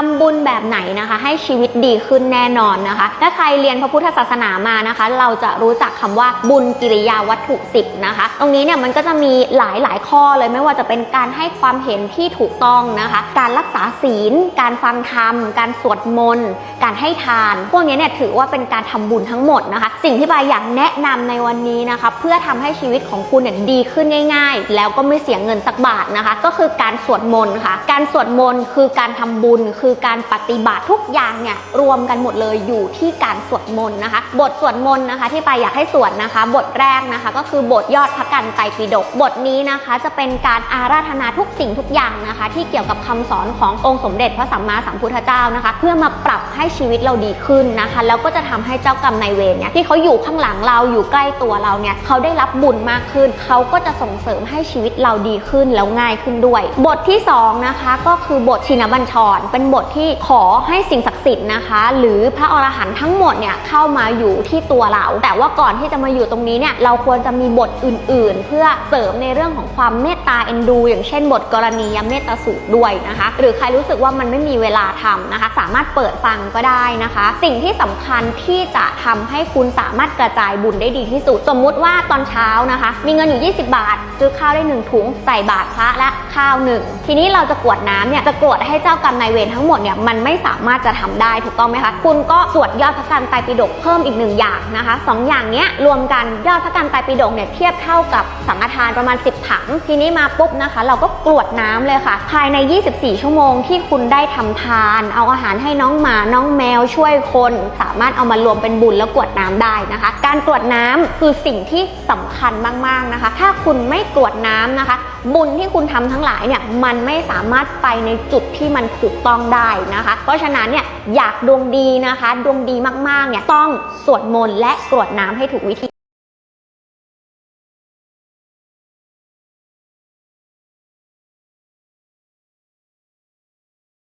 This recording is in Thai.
ทำบุญแบบไหนนะคะ ให้ชีวิตดีขึ้นแน่นอนนะคะ ถ้าใครเรียนพระพุทธศาสนามานะคะ เราจะรู้จักคำว่าบุญกิริยาวัตถุ10นะคะ ตรงนี้เนี่ยมันก็จะมีหลายหลายข้อเลยไม่ว่าจะเป็นการให้ความเห็นที่ถูกต้องนะคะ การรักษาศีล การฟังธรรม การสวดมนต์การให้ทาน พวกนี้เนี่ยถือว่าเป็นการทำบุญทั้งหมดนะคะ สิ่งที่บายอยากแนะนำในวันนี้นะคะ เพื่อทำให้ชีวิตของคุณเนี่ยดีขึ้นง่าย ๆ แล้วก็ไม่เสียเงินสักบาทนะคะ ก็คือการสวดมนต์ค่ะ การสวดมนต์คือการทำบุญคืือการปฏิบัติทุกอย่างเนี่ยรวมกันหมดเลยอยู่ที่การสวดมนต์นะคะ บทสวดมนต์นะคะที่ไปอยากให้สวดนะคะ บทแรกนะคะก็คือบทยอดพระกันไตรปิฎกบทนี้นะคะ จะเป็นการอาราธนาทุกสิ่งทุกอย่างนะคะ ที่เกี่ยวกับคำสอนขององค์สมเด็จพระสัมมาสัมพุทธเจ้านะคะ เพื่อมาปรับให้ชีวิตเราดีขึ้นนะคะ แล้วก็จะทำให้เจ้ากรรมนายเวรเนี่ยที่เขาอยู่ข้างหลังเราอยู่ใกล้ตัวเราเนี่ยเขาได้รับบุญมากขึ้น เขาก็จะส่งเสริมให้ชีวิตเราดีขึ้นแล้วง่ายขึ้นด้วย บทที่สองนะคะก็คือบทชินบัญชรเป็นบทที่ขอให้สิ่งศักดิ์สิทธิ์นะคะ หรือพระอรหันต์ทั้งหมดเนี่ยเข้ามาอยู่ที่ตัวเรา แต่ว่าก่อนที่จะมาอยู่ตรงนี้เนี่ยเราควรจะมีบทอื่น ๆ เพื่อเสริมในเรื่องของความเมตตาเอ็นดู อย่างเช่น บทกรณียเมตตาสูตรด้วยนะคะ หรือใครรู้สึกว่ามันไม่มีเวลาทำนะคะ สามารถเปิดฟังก็ได้นะคะ สิ่งที่สำคัญที่จะทำให้คุณสามารถกระจายบุญได้ดีที่สุด สมมุติว่าตอนเช้านะคะ มีเงินอยู่ 20 บาทซื้อข้าวได้หนึ่งถุงใส่บาตรพระและข้าวหนึ่งทีนี้เราจะกรวดน้ำเนี่ยจะกรวดให้เจ้ากรรมนายเวรทั้งหมดเนี่ยมันไม่สามารถจะทำได้ถูกต้องไหมคะ คุณก็สวดยอดพระกันไตรปิฎกเพิ่มอีกหนึ่งอย่างนะคะสองอย่างเนี้ยรวมกันยอดพระกันไตรปิฎกเนี่ยเทียบเท่ากับสังฆทานประมาณ 10 ถัง ทีนี้มาปุ๊บนะคะ เราก็กรวดน้ำเลยค่ะ ภายใน 24 ชั่วโมงที่คุณได้ทำทาน เอาอาหารให้น้องหมาน้องแมวช่วยคน สามารถเอามารวมเป็นบุญแล้วกรวดน้ำได้นะคะ การกรวดน้ำคือสิ่งที่สำคัญมากๆนะคะ ถ้าคุณไม่กรวดน้ำนะคะ บุญที่คุณทำทั้งหลายเนี่ยมันไม่สามารถไปในจุดที่มันถูกต้องได้นะคะ เพราะฉะนั้นเนี่ยอยากดวงดีนะคะ ดวงดีมากๆเนี่ยต้องสวดมนต์และกรวดน้ำให้ถูกวิธี